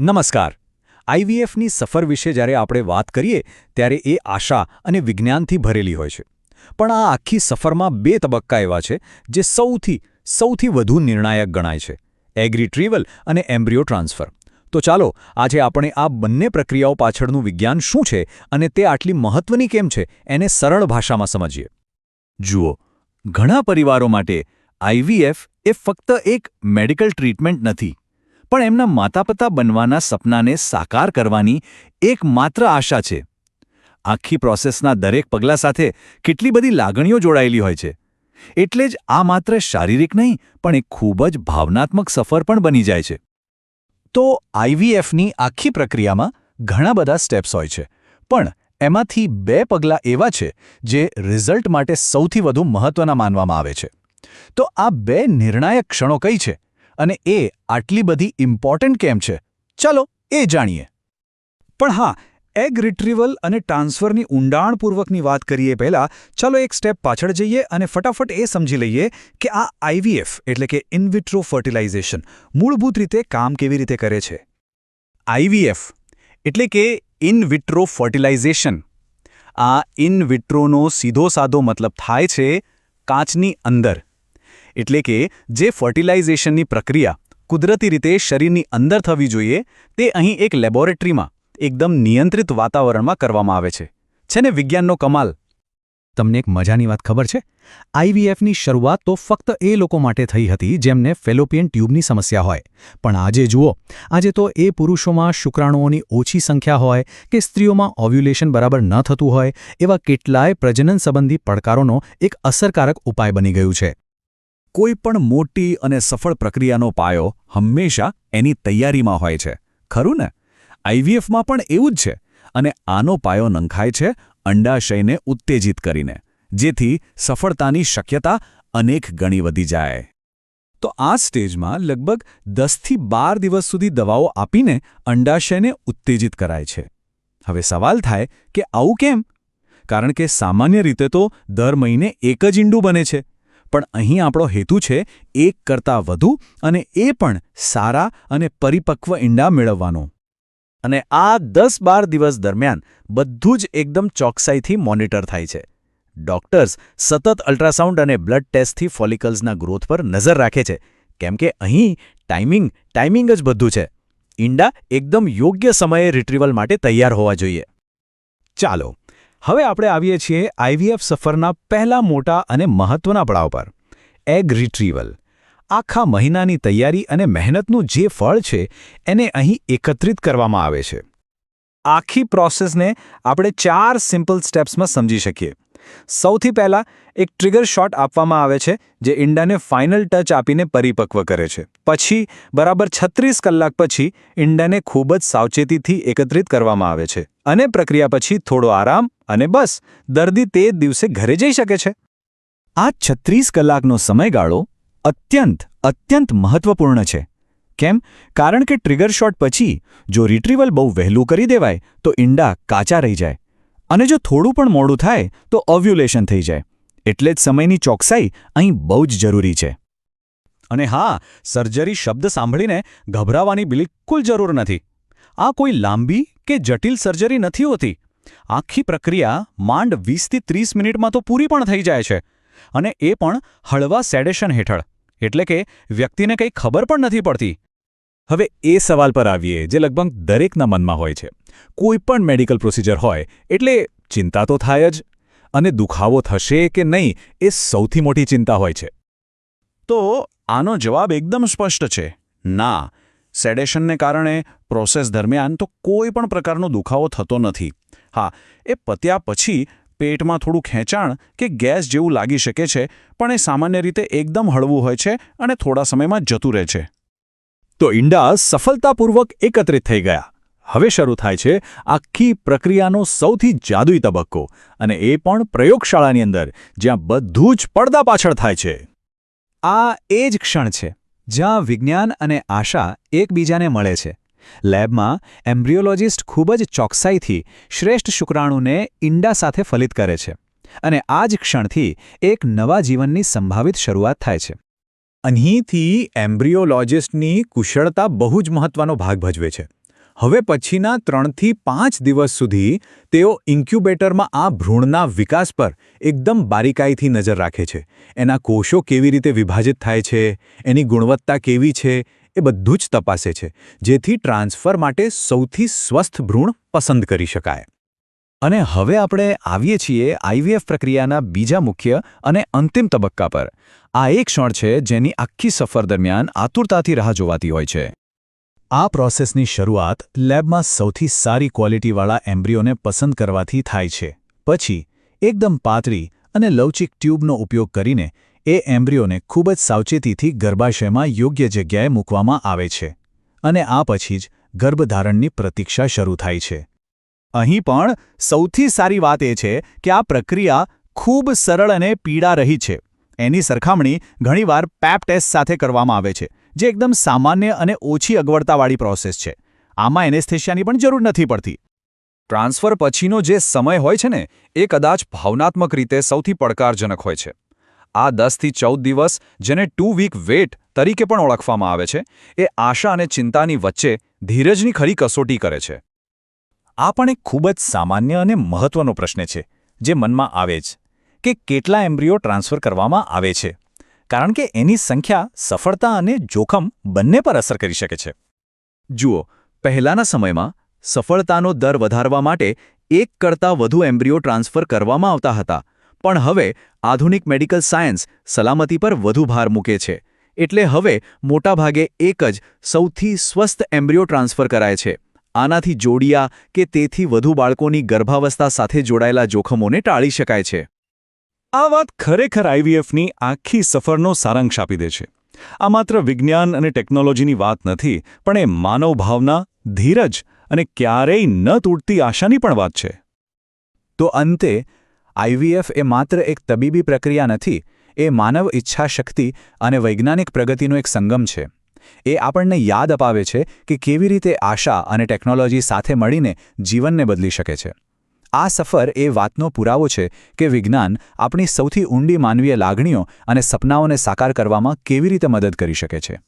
નમસ્કાર. આઈવીએફની સફર વિશે જ્યારે આપણે વાત કરીએ, ત્યારે એ આશા અને વિજ્ઞાનથી ભરેલી હોય છે. પણ આ આખી સફરમાં બે તબક્કા એવા છે, જે સૌથી સૌથી વધુ નિર્ણાયક ગણાય છે. એગ રિટ્રીવલ અને એમ્બ્રિયો ટ્રાન્સફર. તો ચાલો, આજે આપણે આ બંને પ્રક્રિયાઓ પાછળનું વિજ્ઞાન શું છે અને તે આટલી મહત્વની કેમ છે, એને સરળ ભાષામાં સમજીએ. જુઓ, ઘણા પરિવારો માટે આઈવીએફ એ ફક્ત એક મેડિકલ ટ્રીટમેન્ટ નથી. પણ એમના માતા પિતા બનવાના સપનાને સાકાર કરવાની એકમાત્ર આશા છે. આખી પ્રોસેસના દરેક પગલા સાથે કેટલી બધી લાગણીઓ જોડાયેલી હોય છે. એટલે જ આ માત્ર શારીરિક નહીં, પણ એક ખૂબ જ ભાવનાત્મક સફર પણ બની જાય છે. તો આઈવીએફની આખી પ્રક્રિયામાં ઘણા બધા સ્ટેપ્સ હોય છે, પણ એમાંથી બે પગલાં એવા છે, જે રિઝલ્ટ માટે સૌથી વધુ મહત્વના માનવામાં આવે છે. તો આ બે નિર્ણાયક ક્ષણો કઈ છે? અને એ આટલી બધી ઇમ્પોર્ટન્ટ કેમ છે? ચલો એ જાણીએ. પણ હા એગ રિટ્રીવલ અને ટ્રાન્સફરની ઊંડાણપૂર્વકની વાત કરીએ પહેલાં, ચાલો એક સ્ટેપ પાછળ જઈએ અને ફટાફટ એ સમજી લઈએ કે આ આઈવીએફ એટલે કે ઇનવિટ્રો ફર્ટિલાઇઝેશન મૂળભૂત રીતે કામ કેવી રીતે કરે છે. આઈવીએફ એટલે કે ઇનવિટ્રો ફર્ટિલાઇઝેશન આ ઇનવિટ્રોનો સીધો સાધો મતલબ થાય છે કાચની અંદર. એટલે કે જે ફર્ટિલાઇઝેશનની પ્રક્રિયા કુદરતી રીતે શરીરની અંદર થવી જોઈએ, તે અહીં એક લેબોરેટરીમાં એકદમ નિયંત્રિત વાતાવરણમાં કરવામાં આવે છે. છે ને, વિજ્ઞાનનો કમાલ? તમને એક મજાની વાત ખબર છે? આઈવીએફની શરૂઆત તો ફક્ત એ લોકો માટે થઈ હતી જેમને ફેલોપિયન ટ્યુબની સમસ્યા હોય. પણ આજે જુઓ, આજે તો એ પુરુષોમાં શુક્રાણુઓની ઓછી સંખ્યા હોય કે સ્ત્રીઓમાં ઓવ્યુલેશન બરાબર ન થતું હોય, એવા કેટલાય પ્રજનન સંબંધી પડકારોનો એક અસરકારક ઉપાય બની ગયું છે. કોઈ પણ મોટી અને સફળ પ્રક્રિયાનો પાયો હંમેશા એની તૈયારીમાં હોય છે. ખરું ને? આઈવીએફમાં પણ એવું જ છે. અને આનો પાયો નંખાય છે અંડાશયને ઉત્તેજિત કરીને, જેથી સફળતાની શક્યતા અનેક ગણી વધી જાય. તો આ સ્ટેજમાં લગભગ દસથી બાર દિવસ સુધી દવાઓ આપીને અંડાશયને ઉત્તેજિત કરાય છે. હવે સવાલ થાય કે આવું કેમ? કારણ કે સામાન્ય રીતે તો દર મહિને એક જ ઈંડું બને છે. પણ અહીં આપણો હેતુ છે એક કરતાં વધુ અને એ પણ સારા અને પરિપક્વ ઈંડા મેળવવાનો. અને આ દસ બાર દિવસ દરમિયાન બધું જ એકદમ ચોકસાઈથી મોનિટર થાય છે. ડોક્ટર્સ સતત અલ્ટ્રાસાઉન્ડ અને બ્લડ ટેસ્ટથી ફોલિકલ્સના ગ્રોથ પર નજર રાખે છે. કેમ કે અહીં ટાઈમિંગ ટાઈમિંગ જ બધું છે. ઈંડા એકદમ યોગ્ય સમયે રિટ્રીવલ માટે તૈયાર હોવા જોઈએ. ચાલો હવે આપણે આવીએ છીએ આઈવીએફ સફરના પહેલા મોટા અને મહત્વના પડાવ પર. એગ રિટ્રીવલ આખા મહિનાની તૈયારી અને મહેનતનું જે ફળ છે, એને અહીં એકત્રિત કરવામાં આવે છે. આખી પ્રોસેસને આપણે ચાર સિમ્પલ સ્ટેપ્સમાં સમજી શકીએ. સૌથી પહેલાં એક ટ્રિગર શોટ આપવામાં આવે છે, જે ઈંડાને ફાઇનલ ટચ આપીને પરિપક્વ કરે છે. પછી, બરાબર છત્રીસ કલાક પછી ઈંડાને ખૂબ જ સાવચેતીથી એકત્રિત કરવામાં આવે છે. અને પ્રક્રિયા પછી થોડો આરામ અને બસ, દર્દી તે દિવસે ઘરે જઈ શકે છે. આ છત્રીસ કલાકનો સમયગાળો અત્યંત અત્યંત મહત્વપૂર્ણ છે. કેમ? કારણ કે ટ્રિગર શોટ પછી, જો રિટ્રીવલ બહુ વહેલું કરી દેવાય, તો ઈંડા કાચા રહી જાય. અને જો થોડું પણ મોડું થાય, તો ઓવ્યુલેશન થઈ જાય. એટલે જ સમયની ચોકસાઈ અહીં બહુ જ જરૂરી છે. અને હા સર્જરી શબ્દ સાંભળીને ગભરાવાની બિલકુલ જરૂર નથી. આ કોઈ લાંબી કે જટિલ સર્જરી નથી હોતી. આખી પ્રક્રિયા માંડ વીસથી ત્રીસ મિનિટમાં તો પૂરી પણ થઈ જાય છે. અને એ પણ હળવા સેડેશન હેઠળ. એટલે કે વ્યક્તિને કંઈ ખબર પણ નથી પડતી. હવે એ સવાલ પર આવીએ જે લગભગ દરેકના મનમાં હોય છે. કોઈ પણ મેડિકલ પ્રોસિજર હોય, એટલે ચિંતા તો થાય જ, અને દુખાવો થશે કે નહીં એ સૌથી મોટી ચિંતા હોય છે. તો આનો જવાબ એકદમ સ્પષ્ટ છે. ના, સેડેશનને કારણે પ્રોસેસ દરમિયાન તો કોઈ પણ પ્રકારનો દુખાવો થતો નથી. હા, એ પત્યા પછી પેટમાં થોડું ખેંચાણ કે ગેસ જેવું લાગી શકે છે, પણ એ સામાન્ય રીતે એકદમ હળવું હોય છે અને થોડા સમયમાં જતું રહે છે. તો ઈંડા સફળતાપૂર્વક એકત્રિત થઈ ગયા. હવે શરૂ થાય છે આખી પ્રક્રિયાનો સૌથી જાદુઈ તબક્કો અને એ પણ પ્રયોગશાળાની અંદર, જ્યાં બધું જ પડદા પાછળ થાય છે. આ એ જ ક્ષણ છે જ્યાં વિજ્ઞાન અને આશા એકબીજાને મળે છે. લેબમાં એમ્બ્રિયોલોજિસ્ટ ખૂબ જ ચોકસાઈથી શ્રેષ્ઠ શુક્રાણુને ઈંડા સાથે ફલિત કરે છે અને આ જ ક્ષણથી એક નવા જીવનની સંભાવિત શરૂઆત થાય છે. અહીંથી એમ્બ્રિયોલોજિસ્ટની કુશળતા બહુ જ મહત્વનો ભાગ ભજવે છે. હવે પછીના ત્રણથી પાંચ દિવસ સુધી તેઓ ઇન્ક્યુબેટરમાં આ ભ્રૂણના વિકાસ પર એકદમ બારીકાઈથી નજર રાખે છે. એના કોષો કેવી રીતે વિભાજિત થાય છે, એની ગુણવત્તા કેવી છે, એ બધું જ તપાસે છે, જેથી ટ્રાન્સફર માટે સૌથી સ્વસ્થ ભ્રૂણ પસંદ કરી શકાય. અને હવે આપણે આવીએ છીએ આઈવીએફ પ્રક્રિયાના બીજા મુખ્ય અને અંતિમ તબક્કા પર. આ એક ક્ષણ છે જેની આખી સફર દરમિયાન આતુરતાથી રાહ જોવાતી હોય છે. આ પ્રોસેસની શરૂઆત લેબમાં સૌથી સારી ક્વોલિટીવાળા એમ્બ્રિયોને પસંદ કરવાથી થાય છે. પછી, એકદમ પાતળી અને લવચિક ટ્યુબનો ઉપયોગ કરીને એ એમ્બ્રિયોને ખૂબ જ સાવચેતીથી ગર્ભાશયમાં યોગ્ય જગ્યાએ મૂકવામાં આવે છે. અને આ પછી જ ગર્ભધારણની પ્રતીક્ષા શરૂ થાય છે. અહીં પણ સૌથી સારી વાત એ છે કે આ પ્રક્રિયા ખૂબ સરળ અને પીડા રહી છે. એની સરખામણી ઘણીવાર પેપ ટેસ્ટ સાથે કરવામાં આવે છે, જે એકદમ સામાન્ય અને ઓછી અગવડતાવાળી પ્રોસેસ છે. આમાં એનેસ્થેશિયાની પણ જરૂર નથી પડતી. ટ્રાન્સફર પછીનો જે સમય હોય છે ને, એ કદાચ ભાવનાત્મક રીતે સૌથી પડકારજનક હોય છે. આ દસથી ચૌદ દિવસ, જેને ટુ વીક વેટ તરીકે પણ ઓળખવામાં આવે છે, એ આશા અને ચિંતાની વચ્ચે ધીરજની ખરી કસોટી કરે છે. આ પણ એક ખૂબ જ સામાન્ય અને મહત્વનો પ્રશ્ન છે, જે મનમાં આવે જ, કે કેટલા એમ્બ્રિયો ટ્રાન્સફર કરવામાં આવે છે, કારણ કે એની સંખ્યા સફળતા અને જોખમ બંને પર અસર કરી શકે છે. જુઓ, પહેલાના સમયમાં સફળતાનો દર વધારવા માટે એક કરતાં વધુ એમ્બ્રિયો ટ્રાન્સફર કરવામાં આવતા હતા, પણ હવે આધુનિક મેડિકલ સાયન્સ સલામતી પર વધુ ભાર મૂકે છે, એટલે હવે મોટાભાગે એક જ સૌથી સ્વસ્થ એમ્બ્રિયો ટ્રાન્સફર કરાય છે. આનાથી જોડિયા કે તેથી વધુ બાળકોની ગર્ભાવસ્થા સાથે જોડાયેલા જોખમોને ટાળી શકાય છે. આ વાત ખરેખર આઈવીએફની આખી સફરનો સારાંશ આપી દે છે. આ માત્ર વિજ્ઞાન અને ટેકનોલોજીની વાત નથી, પણ એ માનવ ભાવના ધીરજ અને ક્યારેય ન તૂટતી આશાની પણ વાત છે. તો અંતે આઈવીએફ એ માત્ર એક તબીબી પ્રક્રિયા નથી, એ માનવ ઈચ્છાશક્તિ અને વૈજ્ઞાનિક પ્રગતિનો એક સંગમ છે. એ આપણને યાદ અપાવે છે કે કેવી રીતે આશા અને ટેકનોલોજી સાથે મળીને જીવનને બદલી શકે છે. આ સફર એ વાતનો પુરાવો છે કે વિજ્ઞાન આપણી સૌથી ઊંડી માનવીય લાગણીઓ અને સપનાઓને સાકાર કરવામાં કેવી રીતે મદદ કરી શકે છે.